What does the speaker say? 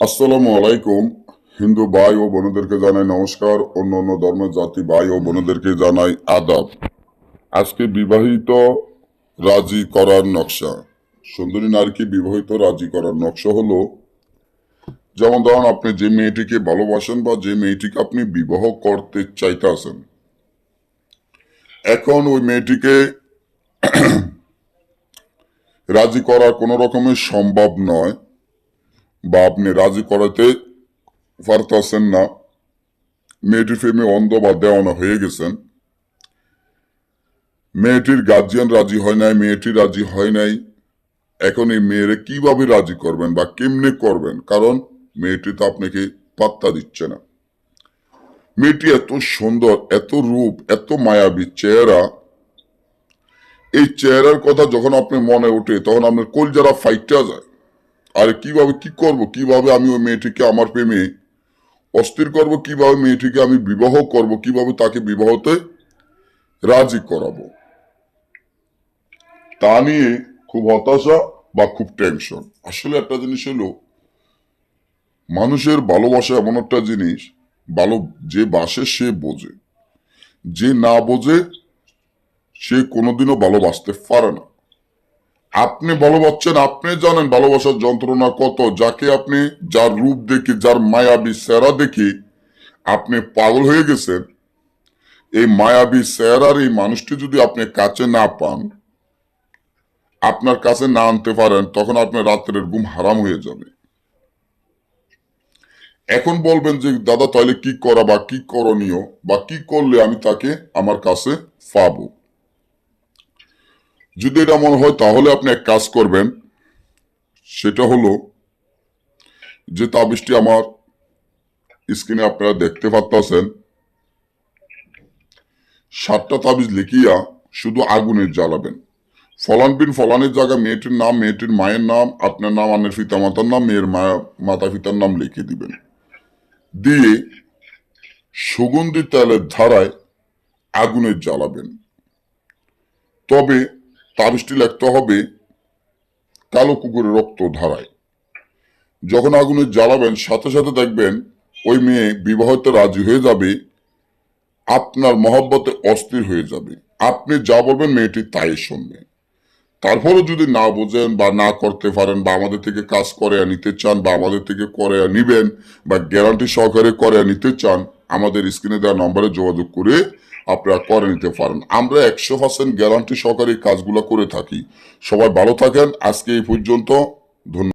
আসসালামু আলাইকুম। হিন্দু ভাই ও বোনদেরকে জানাই নমস্কার। অন্য অন্য ধর্মের জাতি ভাই ও বোনদেরকে জানাই আদাব। আজকে বিবাহিত রাজি করার নকশা। সুন্দরী নারীকে বিবাহিত রাজি করার নকশা হলো, যেমন ধরুন আপনি যে মেয়েটিকে ভালোবাসেন বা যে মেয়েটিকে আপনি বিবাহ করতে চাইতেছেন। এখন ওই মেয়েটিকে রাজি করা কোনো রকমের সম্ভব নয়। বা আপনি রাজি করাতে পারতেছেন না। মেয়েটির প্রেমে অন্ধ বা দেওয়ানা হয়ে গেছেন। মেয়েটির গার্জিয়ান রাজি হয় নাই, মেয়েটি রাজি হয় নাই। এখন এই মেয়েরে কীভাবে রাজি করবেন বা কেমনে করবেন? কারণ মেয়েটি তো আপনাকে পাত্তা দিচ্ছে না। মেয়েটি এত সুন্দর, এত রূপ, এত মায়াবী চেহারা। এই চেহারার কথা যখন আপনি মনে ওঠে, তখন আপনার কলজারা ফাইটটা যায়। আর কীভাবে, কি করব? কীভাবে আমি ওই মেয়েটিকে আমার প্রেমে অস্থির করব? কীভাবে মেয়েটিকে আমি বিবাহ করব? কীভাবে তাকে বিবাহতে রাজি করাবো? তা নিয়ে খুব হতাশা বা খুব টেনশন আসলে একটা জিনিস হলো, মানুষের ভালোবাসা এমন একটা জিনিস, ভালো, যে বাসে সে বোঝে। যে না বোঝে, সে কোনোদিনও ভালোবাসতে পারে না। আপনি ভালোবাসছেন, আপনি জানেন ভালোবাসার যন্ত্রণা কত। যাকে আপনি, যার রূপ দেখে, যার মায়াবী সেরা দেখে, আপনি পাগল হয়ে গেছেন। এই মায়াবী সেরার এই মানুষটি যদি আপনি কাছে না পান, আপনার কাছে না আনতে পারেন, তখন আপনার রাত্রের ঘুম হারাম হয়ে যাবে। এখন বলবেন যে, দাদা, তাহলে কি করা বা কি করণীয় বা কি করলে আমি তাকে আমার কাছে পাবো? যদি এটা মনে হয়, তাহলে আপনি এক কাজ করবেন। সেটা হলো, যে তাবিজটি আমার স্ক্রিনে আপনারা দেখতে পাচ্ছেন সাতটা তাবিজ লিখিয়া শুধু আগুনের জ্বালাবেন। ফলান বিন ফলানের জায়গায় মেয়েটির নাম, মেয়েটির মায়ের নাম, আপনার নাম আনের পিতা মাতার নাম, মেয়ের মাতা পিতার নাম লিখে দিবেন। দিয়ে সুগন্ধি তেলের ধারায় আগুনের জ্বালাবেন। তবে তাবিজটি লিখতে হবে, কালো কুকুরের রক্ত ধারায়। যখন আগুনে জ্বালাবেন, সাথে সাথে দেখবেন ওই মেয়ে বিবাহতে রাজি হয়ে যাবে, আপনার মহব্বতে অস্থির হয়ে যাবে। আপনি যা বলবেন মেয়েটি তাই শুনবে। তারপরও যদি না বোঝেন বা না করতে পারেন বা আমাদের থেকে কাজ করে নিতে চান বা আমাদের থেকে করে নিবেন বা গ্যারান্টি সহকারে করে নিতে চান, আমাদের স্ক্রিনে দেওয়া নম্বরে যোগাযোগ করে আপনারা করে নিতে পারেন। আমরা একশো পার্সেন্ট গ্যারান্টি সহকারে কাজগুলো করে থাকি। সবাই ভালো থাকেন। আজকে এই পর্যন্ত। ধন্যবাদ।